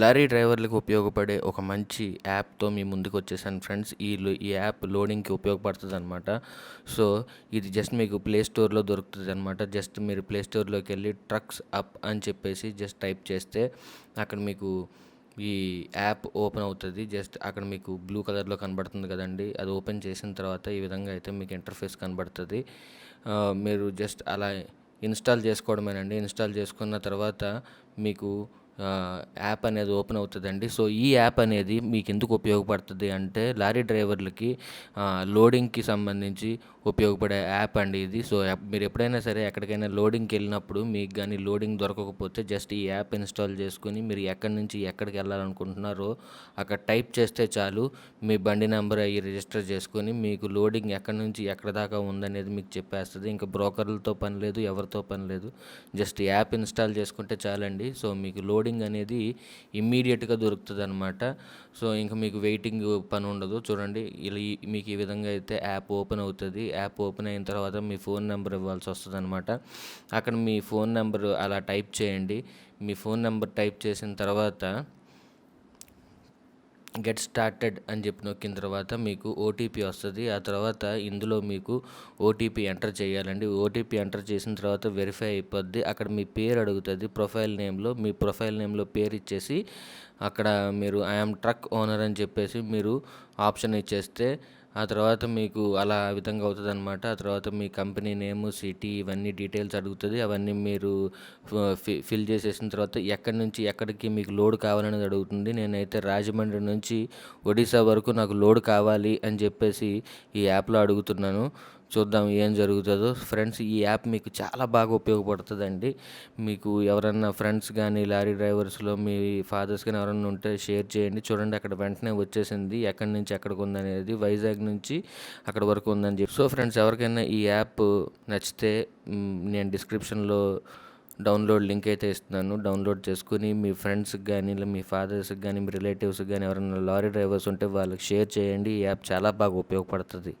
Lorry డ్రైవర్లకు ఉపయోగపడే ఒక మంచి యాప్తో మీ ముందుకు వచ్చేసాను ఫ్రెండ్స్. ఈ ఈ యాప్ లోడింగ్కి ఉపయోగపడుతుంది అనమాట సో ఇది జస్ట్ మీకు ప్లే స్టోర్లో దొరుకుతుంది అనమాట జస్ట్ మీరు ప్లే స్టోర్లోకి వెళ్ళి ట్రక్స్ అప్ అని చెప్పేసి జస్ట్ టైప్ చేస్తే అక్కడ మీకు ఈ యాప్ ఓపెన్ అవుతుంది. జస్ట్ అక్కడ మీకు బ్లూ కలర్లో కనబడుతుంది కదండి. అది ఓపెన్ చేసిన తర్వాత ఈ విధంగా అయితే మీకు ఇంటర్ఫేస్ కనబడుతుంది. మీరు జస్ట్ అలా ఇన్స్టాల్ చేసుకోవడమేనండి. ఇన్స్టాల్ చేసుకున్న తర్వాత మీకు యాప్ అనేది ఓపెన్ అవుతుందండి. సో ఈ యాప్ అనేది మీకు ఎందుకు ఉపయోగపడుతుంది అంటే లారీ డ్రైవర్లకి లోడింగ్కి సంబంధించి ఉపయోగపడే యాప్ అండి ఇది. సో మీరు ఎప్పుడైనా సరే ఎక్కడికైనా లోడింగ్కి వెళ్ళినప్పుడు మీకు కానీ లోడింగ్ దొరకకపోతే జస్ట్ ఈ యాప్ ఇన్స్టాల్ చేసుకుని మీరు ఎక్కడి నుంచి ఎక్కడికి వెళ్ళాలనుకుంటున్నారో అక్కడ టైప్ చేస్తే చాలు. మీ బండి నెంబర్ అయ్యి రిజిస్టర్ చేసుకొని మీకు లోడింగ్ ఎక్కడి నుంచి ఎక్కడ దాకా ఉందనేది మీకు చెప్పేస్తుంది. ఇంకా బ్రోకర్లతో పని లేదు ఎవరితో పని లేదు. జస్ట్ యాప్ ఇన్స్టాల్ చేసుకుంటే చాలండి. సో మీకు లోడింగ్ అనేది ఇమ్మీడియట్గా దొరుకుతుంది అనమాట సో ఇంకా మీకు వెయిటింగ్ పని ఉండదు చూడండి ఇలా మీకు ఈ విధంగా అయితే యాప్ ఓపెన్ అవుతుంది. యాప్ ఓపెన్ అయిన తర్వాత మీ ఫోన్ నెంబర్ ఇవ్వాల్సి వస్తుంది అనమాట అక్కడ మీ ఫోన్ నెంబర్ అలా టైప్ చేయండి. మీ ఫోన్ నెంబర్ టైప్ చేసిన తర్వాత గెట్ స్టార్టెడ్ అని చెప్పి నొక్కిన తర్వాత మీకు ఓటీపీ వస్తుంది. ఆ తర్వాత ఇందులో మీకు ఓటీపీ ఎంటర్ చేయాలండి. ఓటీపీ ఎంటర్ చేసిన తర్వాత వెరిఫై అయిపోద్ది. అక్కడ మీ పేరు అడుగుతుంది. ప్రొఫైల్ నేమ్లో మీ ప్రొఫైల్ నేమ్లో పేరు ఇచ్చేసి అక్కడ మీరు ఐఎమ్ ట్రక్ ఓనర్ అని చెప్పేసి మీరు ఆప్షన్ ఇచ్చేస్తే ఆ తర్వాత మీకు అలా ఆ విధంగా అవుతుంది అనమాట ఆ తర్వాత మీ కంపెనీ నేము సిటీ ఇవన్నీ డీటెయిల్స్ అడుగుతుంది. అవన్నీ మీరు ఫి- ఫిల్ చేసేసిన తర్వాత ఎక్కడి నుంచి ఎక్కడికి మీకు లోడ్ కావాలనేది అడుగుతుంది. నేనైతే రాజమండ్రి నుంచి ఒడిశా వరకు నాకు లోడ్ కావాలి అని చెప్పేసి ఈ యాప్లో అడుగుతున్నాను. చూద్దాం ఏం జరుగుతుందో. ఫ్రెండ్స్ ఈ యాప్ మీకు చాలా బాగా ఉపయోగపడుతుందండి. మీకు ఎవరన్నా ఫ్రెండ్స్ కానీ లారీ డ్రైవర్స్లో మీ ఫాదర్స్ కానీ ఎవరన్నా ఉంటే షేర్ చేయండి. చూడండి అక్కడ వెంటనే వచ్చేసింది. ఎక్కడి నుంచి ఎక్కడికి ఉందనేది వైజాగ్ నుంచి అక్కడ వరకు ఉందని చెప్పి. సో ఫ్రెండ్స్ ఎవరికైనా ఈ యాప్ నచ్చితే నేను డిస్క్రిప్షన్లో డౌన్లోడ్ లింక్ అయితే ఇస్తున్నాను. డౌన్లోడ్ చేసుకుని మీ ఫ్రెండ్స్కి కానీ మీ ఫాదర్స్కి కానీ మీ రిలేటివ్స్కి కానీ ఎవరైనా లారీ డ్రైవర్స్ ఉంటే వాళ్ళకి షేర్ చేయండి. ఈ యాప్ చాలా బాగా ఉపయోగపడుతుంది.